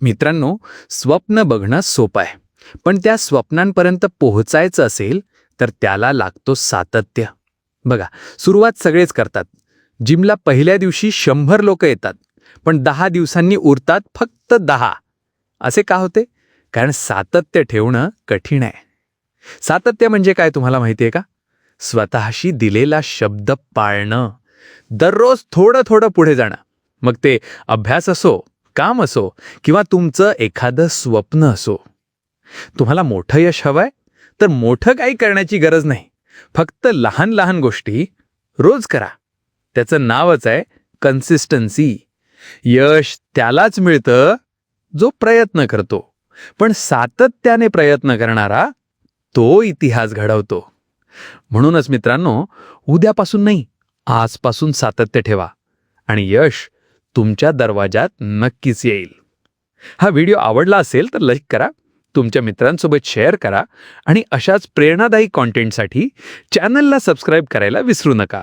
मित्रांनो स्वप्न बघणं सोपं आहे. पण त्या स्वप्नांपर्यंत पोहोचायचं असेल तर त्याला लागतो सातत्य. बघा सुरुवात सगळेच करतात. जिमला पहिल्या दिवशी शंभर लोक येतात पण दहा दिवसांनी उरतात फक्त दहा. असे का होते? कारण सातत्य ठेवणं कठीण आहे. सातत्य म्हणजे काय तुम्हाला माहिती आहे का? स्वतःशी दिलेला शब्द पाळणं. दररोज थोडं थोडं पुढे जाणं. मग ते अभ्यास असो काम असो किंवा तुमचं एखादं स्वप्न असो. तुम्हाला मोठं यश हवंय तर मोठं काही करण्याची गरज नाही. फक्त लहान लहान गोष्टी रोज करा. त्याचं नावच आहे कन्सिस्टन्सी यश त्यालाच मिळतं जो प्रयत्न करतो. पण सातत्याने प्रयत्न करणारा तो इतिहास घडवतो. म्हणूनच मित्रांनो उद्यापासून नाही आजपासून सातत्य ठेवा. आणि यश तुमच्या दरवाजात नक्कीच येईल. हा व्हिडिओ आवडला असेल तर लाईक करा तुमच्या मित्रांसोबत शेअर करा आणि अशाच प्रेरणादायी कॉन्टेंटसाठी चॅनलला सबस्क्राईब करायला विसरू नका.